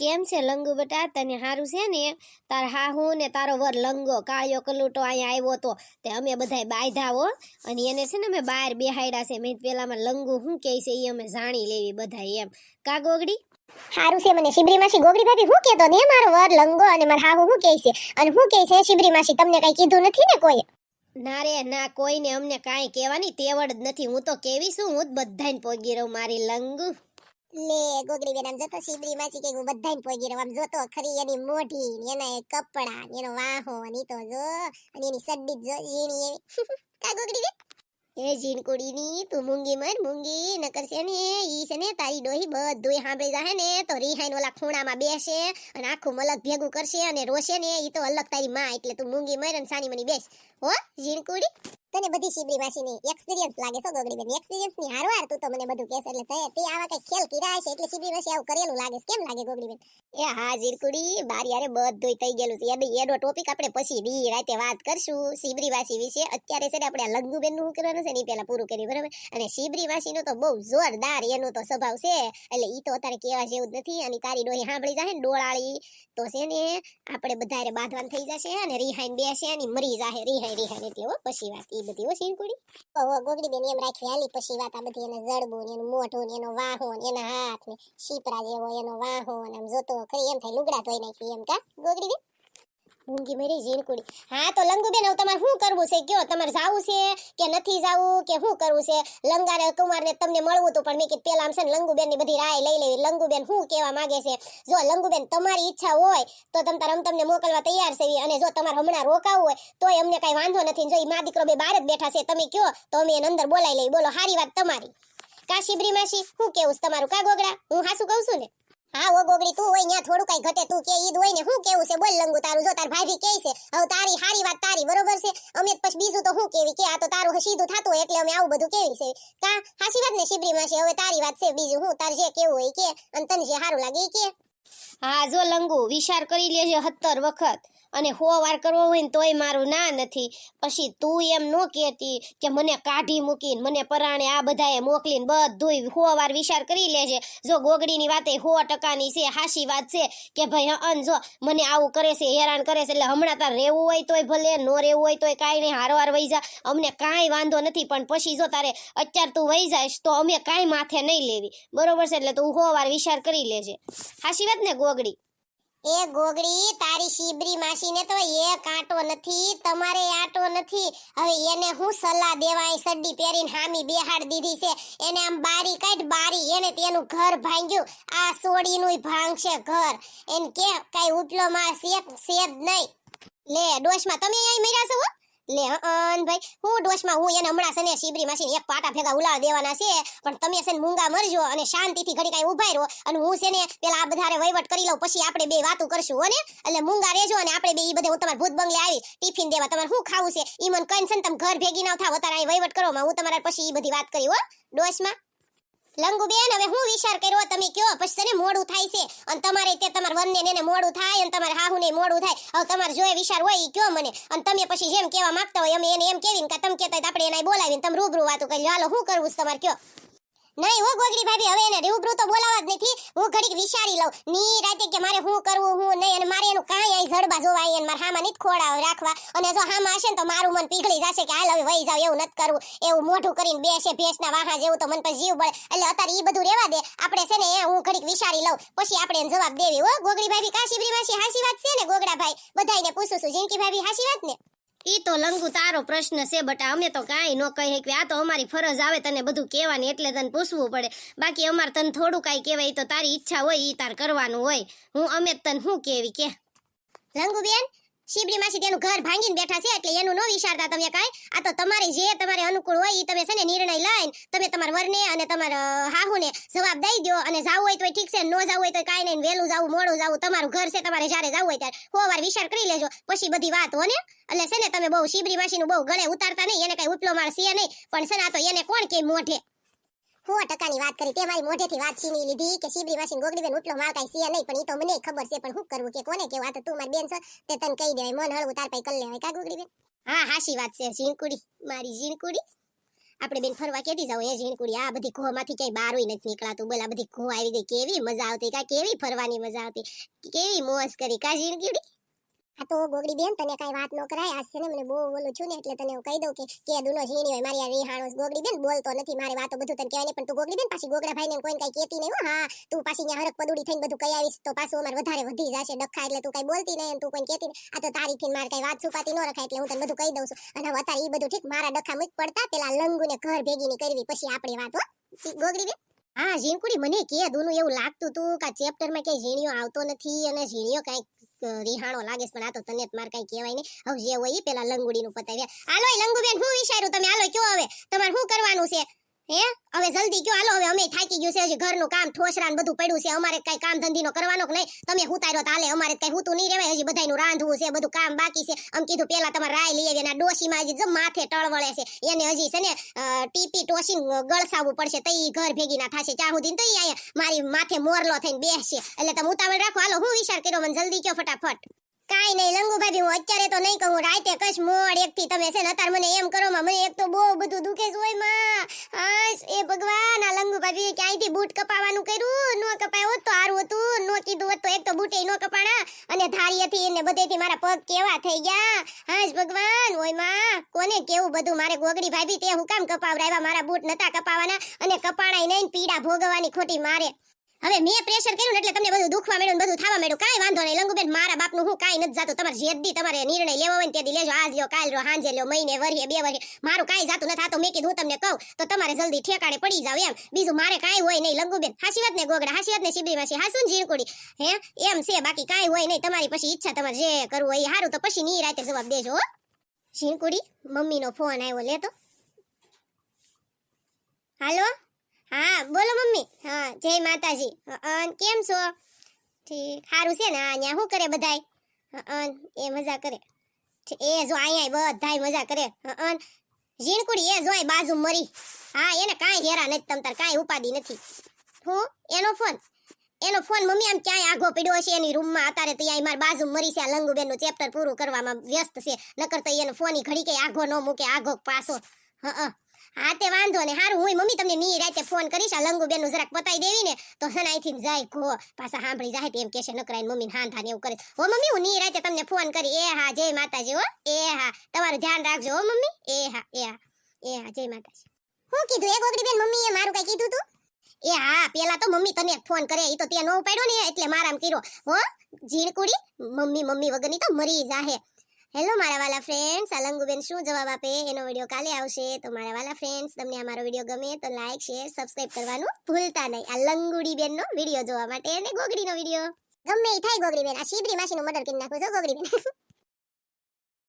કેમ છે લંગુ બેટા? તને સારું છે ને? તાર હાહુ ને તારો વર લંગો કાળિયો કલુટો અહીંયા આવ્યો તો. તે અમે બધાય બાયધા હો. અને એને છે ને અમે બહાર બેહાડ્યા છે. મેં પેલામાં લંગુ શું કહે છે એ અમે જાણી લેવી બધાય એમ. કા ગોગડી? સારું છે મને શિબરી માસી ગોગડી ભાભી હું કહેતો ને મારો વર લંગો અને મારા હાહુ હું કહે છે? અને હું કહે છે શિબરી માસી તમને કઈ કીધું નથી ને કોઈ? ના રે ના કોઈને અમને કાંઈ કહેવાની તેવડ જ નથી. હું તો કેવી છું હું જ બધાને પોગી રહું મારી લંગુ. લે ગોગડી બેન આમ જોતો શિબરી માસી કે હું પોગી રહ્યો આમ જોતો ખરી, એની મોઢી ને એના કપડા ને એનો વાહો ઈ તો જો, અને એની સડ્ડી જો ઝીણી એવી. કા ગોગડી બેન? એ જીનકુડીની તું મૂંગી મર, મૂંગી ન કરશે ને, ઈ છે ને તારી ડોહી બધું સાંભળી જાહે ને, તો રિહાઈન ઓલા ખૂણામાં બેસે અને આખું મલક ભેગું કરશે અને રોશે ને, ઈ તો અલગ તારી માં, એટલે તું મૂંગી મર અને સાની મની બેસ. હો જીનકુડી તને બધી શિબરી માસીની એક્સપિરિયન્સ લાગે છો ગોગડી બેન એક્સપિરિયન્સની હારવાર તું તો મને બધું કહેશ એટલે તે તે આવા કઈ ખેલ કર્યા હશે? એટલે શિબરી માસી આવું કરેલું લાગે કેમ લાગે ગોગડી બેન એ હા જીરકુડી બારી યારે બધું થઈ ગયેલું છે. એ એનો ટોપિક આપણે પછી બી રાતે વાત કરશું શિબરી વાસી વિશે. અત્યારે છે ને આપણે આ બેનનું કરવાનું છે ને પેલા પૂરું કર્યું બરાબર? અને શિબરી વાસી નો તો બહુ જોરદાર એનો તો સ્વભાવ છે. એટલે ઈ તો અત્યારે કેવા જેવું નથી. અને તારી ડોહી સાંભળી જાય ને ડોળાળી, તો છે ને આપણે બધા બાંધવાન થઈ જશે અને રિહાઈન બેસે અને મરી જાહે. રિહાઈ રિહાઈ એટલે પછી વાત ઈ બધી હો શીનકુડી? ઓહો ગોગડી બેન, એમ હાલી. પછી વાત આ બધી એના જડબું ને એનું મોઢું ને એનો વાહો ને એના હાથ ને શીપરા જેવો એનો વાહો ને આમ જોતો ખરી. એમ થાય લુગડા ધોઈ નાખી એમ કા, ગોગડી બેન? મૂંગી મરી જીનકુડી હા, તો લંગુબેન, હવે તમારે શું કરવું છે? કયો, તમારે જાવું છે કે નથી જાવું કે શું કરવું છે? લંગારે કુમારને તમને મળવું હતું પણ મેં કીધું પેલા આમ છે ને લંગુબેનની બધી રાય લઈ લેવી. લંગુબેન શું કહેવા માંગે છે? જો લંગુબેન તમારી ઈચ્છા હોય, તો તમ તાર અમ તમને મોકલવા તૈયાર છે. અને જો તમારે હમણાં રોકાવું હોય તો અમને કાંઈ વાંધો નથી. જો એ મા દીકરો બે બહાર જ બેઠા છે, તમે કયો, તો અમે એને અંદર બોલાવી લઈ બોલો, હારી વાત તમારી. કાશીબ્રી શિબરી માસી, શું કેવું તમારું? કા ગોગડા? હું હાસું કહું છું ને? હા, ઓ ગોગડી તું હોય ન્યા થોડું કઈ ઘટે, તું કે ઈદ હોય ને શું કેવું છે? બોલ લંગુ તારું, જો તાર ભાભી કે છે, હવે તારી હારી વાત તારી, બરોબર છે? અમે પછી બીજું તો શું કેવી? કે આ તો તારું સીધું થાતું એટલે અમે આવું બધું કેવી છે? કા, હાસી વાત ને શિબરી માસી હવે તારી વાત છે, બીજું હું, તાર જે કેવું હોય કે, અને તને જે સારું લાગે કે. હા, જો લંગુ, વિચાર કરી લેજે સત્તર વખત. અને હો વાર કરવો હોય ને તોય મારું ના નથી. પછી તું એમ ન કહેતી કે મને કાઢી મૂકીને, મને પરાણે આ બધાએ મોકલીને બધુંય હો વાર વિચાર કરી લેજે. જો ગોગડીની વાતે હો ટકાની છે, હાસી વાત છે કે ભાઈ અન જો મને આવું કરે છે, હેરાન કરે છે, એટલે હમણાં તાર રહેવું હોય તોય ભલે, ન રહેવું હોય તોય કાંઈ નહીં હારવાર વહી જા. અમને કાંઈ વાંધો નથી, પણ પછી જો તારે અત્યારે તું વહી જાઈશ તો અમે કાંઈ માથે નહીં લેવી. બરોબર છે, એટલે તું હો વાર વિચાર કરી લેજે. હાસી વાત ને ગોગડી. એ ગોગડી તારી શિબરી માસીને તો એ કાંટો નથી, તમારે આટો નથી. હવે એને હું સલાહ દેવાય સડ્ડી પહેરીને હામી બેહાડ દીધી છે. એને આમ બારી કાઢ, બારી એને તેનું ઘર ભાંગ્યું. આ સોડીનું ભાંગશે ઘર. એને કે, કઈ ઉપલો માં શેક શેદ નહીં. લે, ડોશમાં, તમે અહીં મળ્યા છો? લે અન ભાઈ, હું ડોશમાં, હું એને હમણાં છે ને શિબરી માસી એક પાટા ભેગા ઉલાળ દેવાના છે, પણ તમે છે ને મૂંગા મરજો અને શાંતિથી ઘડી કાંઈ ઊભા રહો અને હું છે ને પેલા આ બધારે વહીવટ કરી લઉં, પછી આપણે બે વાતો કરશું હોને એટલે મૂંગા રહેજો અને આપણે બે એ બધે, હું તમારા ભૂત બંગલે આવી ટિફિન દેવા, તમારે શું ખાવું છે? એ મને કહીને છે ને તમે ઘર ભેગી ના થાવ, અત્યારે વહીવટ કરો હું તમારા પછી ઈ બધી વાત કરી, હો, ડોશમાં. લંગુ બેન, હવે હું વિચાર કર્યો, તમે કયો? પછી તને મોડું થાય છે. અને તમારે તે તમારા વનને ને મોડું થાય, અને તમારા હાહુને મોડું થાય. હવે તમારે જોયે વિચાર હોય એ કયો મને? અને તમે પછી જેમ કહેવા માંગતા હોય, અમે એને એમ કેવીને કે તમે કહેતા આપણે એને બોલાવીને તમે રૂબરૂ વાતો કરી હાલો શું કરવું છે તમારે કયો? નહીં હો ગોગડી ભાભી, હવે એને રૂબરૂ તો બોલાવા જ નથી. હું ઘડીક વિચારી લઉં. ની રાતે કે મારે હું કરવું, હું નહીં, અને મારે એનું કાંઈ અહીં જડબા જોવા અહીં મારા હામાં નહીં ખોડા રાખવા. અને જો હામાં હશે ને તો મારું મન પીગળી જશે કે હાલ હવે વહી જાવ એવું નથી કરવું. એવું મોઢું કરીને બેસે ભેંસના વાહા જેવું તો મન પર જીવ બળે. એટલે અત્યારે એ બધું રહેવા દે. આપણે છે ને હું ઘડીક વિચારી લઉં. પછી આપણે જવાબ દેવી. હો ગોગડી ભાભી કાશીબરી માસી, હાસી વાત છે ને ગોગડા ભાઈ? બધાને પૂછું છું. જિંદગી ભાભી, હાસી વાત ને? ઈ તો લંગુ તારો પ્રશ્ન છે, બટા અમે તો કાંઈ ન કહી કે આ તો અમારી ફરજ આવે તને બધું કહેવાની એટલે તને પૂછવું પડે. બાકી અમારે તને થોડું કાંઈ કહેવાય તો તારી ઈચ્છા હોય, ઈ તાર કરવાનું હોય. હું, અમે તને શું કેવી કે? રંગુબેન શિબરી માસી તેનું ઘર ભાંગીને બેઠા છે એટલે એનું નો વિચારતા તમે કાંઈ. આ તો તમારે જે તમારે અનુકૂળ હોય એ તમે છે ને નિર્ણય લઈને તમે તમારા વરને અને તમારા હાહુને જવાબ દઈ દો અને જાવું હોય તો ઠીક છે ન જાવું હોય તો કાંઈ નહીં. વહેલું જાવું, મોડું જાવું, તમારું ઘર છે, તમારે જ્યારે જાવું હોય ત્યારે. હો, વાર વિચાર કરી લેજો. પછી બધી વાત હો ને. એટલે છે ને તમે બહુ શિબરી માસીનું બહુ ગળે ઉતારતા નહીં, એને કઈ ઉપલો માળ સીએ નહીં. પણ છે ને આ તો એને કોણ કે મોઢે? સો ટકાની વાત કરી તે મારી મોઢેથી વાત છીની લીધી કે શિબરી માસી ગોગડી બેન ઉપલો કાંઈ છે નહીં, પણ એ તો મને ખબર છે, પણ શું કરવું કે કોને કેવું આ તો તું મારી બેન છે, તે તને કહી દેવાય, મન હળવું, તાર પાસે કરી લેવાય કા ગોગડી બેન હા હાશી વાત છે, ઝીણકુડી, મારી ઝીણકુડી. આપણે બેન ફરવા કેતી જાવ એ ઝીણકુડી? આ બધી ઘોમાંથી ક્યાંય બહાર નથી નીકળાતું. બોલ, આ બધી ઘો આવી ગઈ, કેવી મજા આવતી, કા કેવી ફરવાની મજા આવતી? કેવી મોજ કરી, કા ઝીણકુડી? આ તો ગોગડી બેન, તને કઈ વાત ન કરાય. આજ છે મને બહુ બોલું છું ને, એટલે તને હું કહી દઉં કે કે દુનો ઝીણી હોય, મારી આ વિહાણો ગોગડી બેન, બોલતો નથી, મારે વાતો બધું તને કહેવાય પણ તું ગોગડી બેન, પાછી ગોગડા ભાઈ ને કોઈ કઈ કહેતી નહીં હા. તું પાછી ત્યાં હરક પદુડી થઈને બધું કહી આવીશ, તો પાછું અમારે વધારે વધી જશે ડખા, એટલે તું કઈ બોલતી નહીં તું કોઈ કહેતી આ તો તારી થી મારે કઈ વાત છુપાતી ન રખાય, એટલે હું તને બધું કહી દઉં છું. અને હવે અત્યારે એ બધું ઠીક, મારા ડખા મૂક પડતા, પેલા લંગુ ને ઘર ભેગી ની કરવી, પછી આપણે વાત, હો. ગોગડી બેન? હા, ઝીણકુડી, મને કે, દુનું એવું લાગતું તું કે ચેપ્ટરમાં કઈ ઝીણીઓ આવતો નથી અને ઝીણીઓ કઈ રિહાણો લાગે પણ આ તો તને માર કઈ કહેવાય નહીં. હવે જે હોય એ પેલા લંગુડી નું પતાવ્યા. હાલો લંગુબેન, હું વિચાર્યું તમે હાલો કયો હવે? તમારે શું કરવાનું છે? હે? હવે જલ્દી કયો, હાલો, હવે અમે થાકી ગયું છે, હજી ઘરનું કામ ઠોસરાન બધું પડ્યું છે, અમારે કઈ કામ ધંધીનો કરવાનો કે નહીં? તમે હુતાર્યો તો હાલે, અમારે કઈ હુતું નહીં રહેવાય, હજી બધાનું રાંધવું છે, બધું કામ બાકી છે. આમ કીધું પેલા તમારે રાય લઈ આવી અને ડોશીમાં હજી જમ માથે ટળવળે છે. એને હજી છે ને ટીપી ટોસી ગળસાવવું પડશે, તો ઈ ઘર ભેગી ના થશે. ત્યાં સુધી તો અહીંયા મારી માથે મોરલો થઈને બેસશે. એટલે તમે ઉતાવળ રાખો. હાલો, હું વિચાર કર્યો, મને જલ્દી કયો, ફટાફટ. કાઈ નહીં લંગુ ભાભી હું અત્યારે તો નહીં કહું, રાતે કશ મોડ એક થી તમે છે ને અત્યારે મને એમ કરો, માં, મને એક તો બહુ બધું દુખે છે ઓયમાં. હાશ, એ ભગવાન, આ લંગુ ભાભી ક્યાંયથી બૂટ કપાવાનું કર્યું? નો કપાયો તો સારું હતું. નો કીધું હોત તો એક તો બૂટે નો કપાણા. અને ધારીએથી એને બધેથી મારા પગ કેવા થઈ ગયા. હાશ, ભગવાન, ઓયમાં, કોને કેવું બધું? મારે ગોગડી ભાભી તે હું કામ કપાવરાવ્યા મારા બૂટ નતા કપાવાના. અને કપાણાય નહીં પીડા ભોગવવાની ખોટી મારે. હવે મેં પ્રેશર કર્યું એટલે તમને બધું દુખવા મળ્યું બધું થવા મળ્યું કાંઈ વાંધો નહીં, લંગુબેન, મારા બાપનું હું કાંઈ નથી જાતું. તમારે જેદી તમારે નિર્ણય લેવો હોય ને તે લેજો. આજ લ્યો, કાલ લ્યો, હાંજે લ્યો, મહિને વરીએ, બે વરીએ. મારું કાંઈ જાતું નથી. આ મેં કીધું, હું તમને કહું, તો તમારે જલ્દી ઠેકાણે પડી જાવ એમ. બીજું મારે કાંઈ હોય નહીં, લંગુબેન. હાસી વાત ને, ગોગડા, હાસી વાત ને શિબરી માસી હાસું ઝીણકુડી. હે? એમ છે, બાકી કાંઈ હોય નહીં. તમારી પછી ઈચ્છા, તમારે જે કરવું હોય એ સારું તો પછી ની રાતે જવાબ દેજો, હો. ઝીણકુડી, મમ્મીનો ફોન આવ્યો, લેતો. હાલો? હા, બોલો મમ્મી. હા, જય માતાજી. કેમ છો? ઠીક સારું છે ને? અહીંયા શું કરે બધાય? એ મજા કરે. એ જો અહીંયા બધાય મજા કરે. ઝીણકુડી એ જોય બાજુ મરી. હા, એને કાંઈ હેરા નથી તમ, તાર કાંઈ ઉપાદી નથી. હું? એનો ફોન. એનો ફોન મમ્મી આમ ક્યાંય આઘો પડ્યો હશે? એની રૂમમાં અત્યારે તો અહીંયા મારી બાજુ મરી છે. આ લંગુબેનનું ચેપ્ટર પૂરું કરવામાં વ્યસ્ત છે. નકર તો એનો ફોન ઘડી કઈ આઘો ન મૂકે, આઘો પાછો. હા હા, તે વાંધો ને હારું હું મમ્મી તમને ની રાતે ફોન કરીશ. આ લંગુબેનનું જરાક પતાઈ દેવી ને, તો સનાઈથી જાય, ઘો. પાછા સાંભળી જાય એમ કેશે નકરાઈ મમ્મી હાન થાને એવું કરે. હો, મમ્મી, હું ની રાતે તમને ફોન કરી. એ હા, જય માતાજી, હો. એ હા. તમારું ધ્યાન રાખજો, હો, મમ્મી. એ હા એ હા. એ હા, જય માતાજી. હું કીધું, એ ગોગડી બેન મમ્મી એ મારું કઈ કીધું તું? એ હા, પેલા તો મમ્મી તને ફોન કરે એ તો ત્યાં નો ઉપાડ્યો ને, એટલે મારામ કર્યો. હો, ઝીણકુડી, મમ્મી મમ્મી વગરની તો મરી જાહે. હેલો મારા વાલા ફ્રેન્ડ્સ અલંગુબેન લંગુબેન શું જવાબ આપે? એનો વીડિયો કાલે આવશે. તો મારા વાલા ફ્રેન્ડ્સ તમને આ મારો વીડિયો ગમે તો લાઈક શેર સબસ્ક્રાઈબ કરવાનું ભૂલતા નહીં. બેન નો વીડિયો જોવા માટે અને ગોગડીનો વીડિયો ગમે થાય ગોગડી બેન આ શીબરી માસીનું મર્ડર કરી નાખું છો ગોગડી બેન